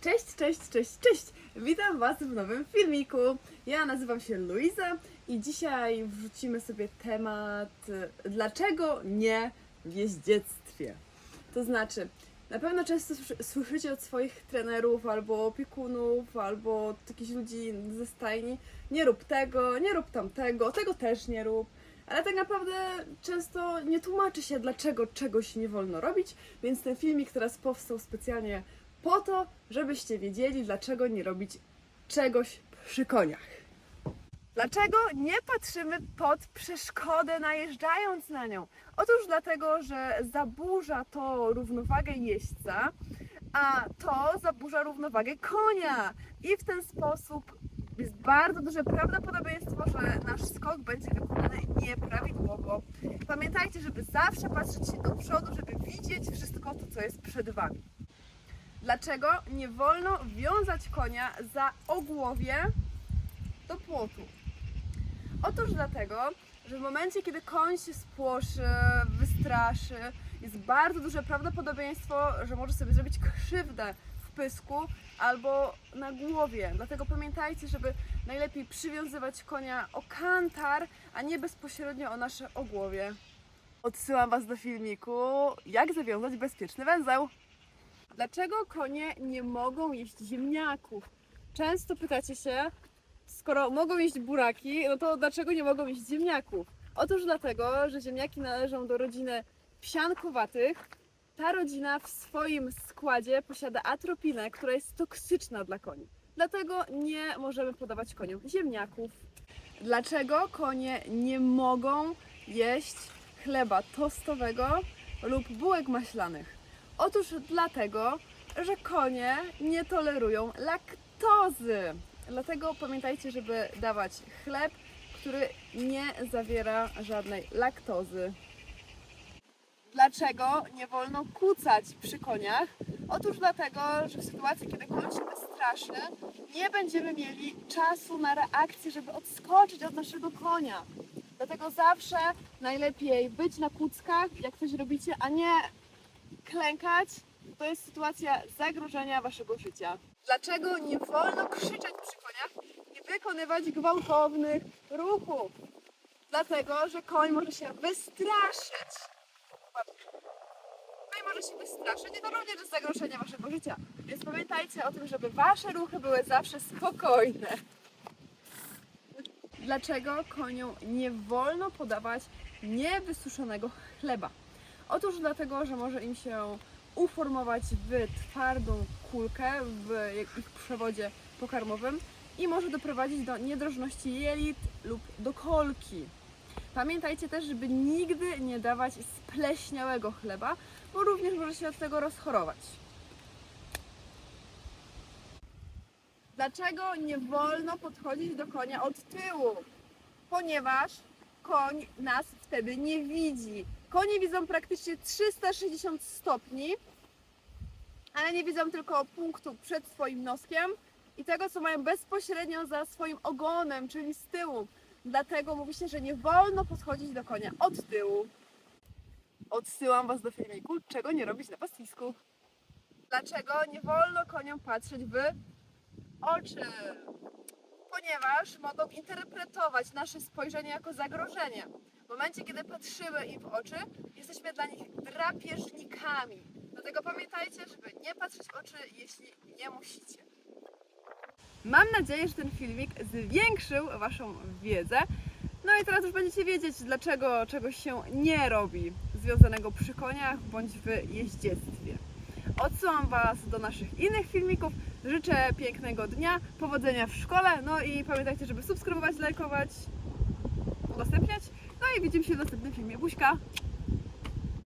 Cześć, cześć, cześć, cześć! Witam Was w nowym filmiku. Ja nazywam się Luiza i dzisiaj wrzucimy sobie temat dlaczego nie w jeździectwie. To znaczy, na pewno często słyszy- słyszycie od swoich trenerów albo opiekunów, albo od jakichś ludzi ze stajni nie rób tego, nie rób tamtego, tego też nie rób. Ale tak naprawdę często nie tłumaczy się, dlaczego czegoś nie wolno robić, więc ten filmik teraz powstał specjalnie po to, żebyście wiedzieli, dlaczego nie robić czegoś przy koniach. Dlaczego nie patrzymy pod przeszkodę, najeżdżając na nią? Otóż dlatego, że zaburza to równowagę jeźdźca, a to zaburza równowagę konia. I w ten sposób jest bardzo duże prawdopodobieństwo, że nasz skok będzie wykonany nieprawidłowo. Pamiętajcie, żeby zawsze patrzeć się do przodu, żeby widzieć wszystko to, co jest przed Wami. Dlaczego nie wolno wiązać konia za ogłowie do płotu? Otóż dlatego, że w momencie, kiedy koń się spłoszy, wystraszy, jest bardzo duże prawdopodobieństwo, że może sobie zrobić krzywdę w pysku albo na głowie. Dlatego pamiętajcie, żeby najlepiej przywiązywać konia o kantar, a nie bezpośrednio o nasze ogłowie. Odsyłam Was do filmiku, jak zawiązać bezpieczny węzeł. Dlaczego konie nie mogą jeść ziemniaków? Często pytacie się, skoro mogą jeść buraki, no to dlaczego nie mogą jeść ziemniaków? Otóż dlatego, że ziemniaki należą do rodziny psiankowatych. Ta rodzina w swoim składzie posiada atropinę, która jest toksyczna dla koni. Dlatego nie możemy podawać koniom ziemniaków. Dlaczego konie nie mogą jeść chleba tostowego lub bułek maślanych? Otóż dlatego, że konie nie tolerują laktozy. Dlatego pamiętajcie, żeby dawać chleb, który nie zawiera żadnej laktozy. Dlaczego nie wolno kucać przy koniach? Otóż dlatego, że w sytuacji, kiedy koń się wystraszy, nie będziemy mieli czasu na reakcję, żeby odskoczyć od naszego konia. Dlatego zawsze najlepiej być na kuckach, jak coś robicie, a nie klękać. To jest sytuacja zagrożenia waszego życia. Dlaczego nie wolno krzyczeć przy koniach i wykonywać gwałtownych ruchów? Dlatego, że koń może się wystraszyć. Koń może się wystraszyć i to również jest zagrożenie waszego życia. Więc pamiętajcie o tym, żeby wasze ruchy były zawsze spokojne. Dlaczego koniom nie wolno podawać niewysuszonego chleba? Otóż dlatego, że może im się uformować w twardą kulkę w ich przewodzie pokarmowym i może doprowadzić do niedrożności jelit lub do kolki. Pamiętajcie też, żeby nigdy nie dawać spleśniałego chleba, bo również może się od tego rozchorować. Dlaczego nie wolno podchodzić do konia od tyłu? Ponieważ koń nas wtedy nie widzi. Konie widzą praktycznie 360 stopni, ale nie widzą tylko punktu przed swoim noskiem i tego, co mają bezpośrednio za swoim ogonem, czyli z tyłu. Dlatego mówi się, że nie wolno podchodzić do konia od tyłu. Odsyłam Was do filmiku, czego nie robić na pastwisku. Dlaczego nie wolno koniom patrzeć w oczy? Ponieważ mogą interpretować nasze spojrzenie jako zagrożenie. W momencie, kiedy patrzymy im w oczy, jesteśmy dla nich drapieżnikami. Dlatego pamiętajcie, żeby nie patrzeć w oczy, jeśli nie musicie. Mam nadzieję, że ten filmik zwiększył Waszą wiedzę. No i teraz już będziecie wiedzieć, dlaczego czegoś się nie robi związanego przy koniach bądź w jeździectwie. Odsyłam Was do naszych innych filmików. Życzę pięknego dnia, powodzenia w szkole. No i pamiętajcie, żeby subskrybować, lajkować, udostępniać. No i widzimy się w następnym filmie. Buźka!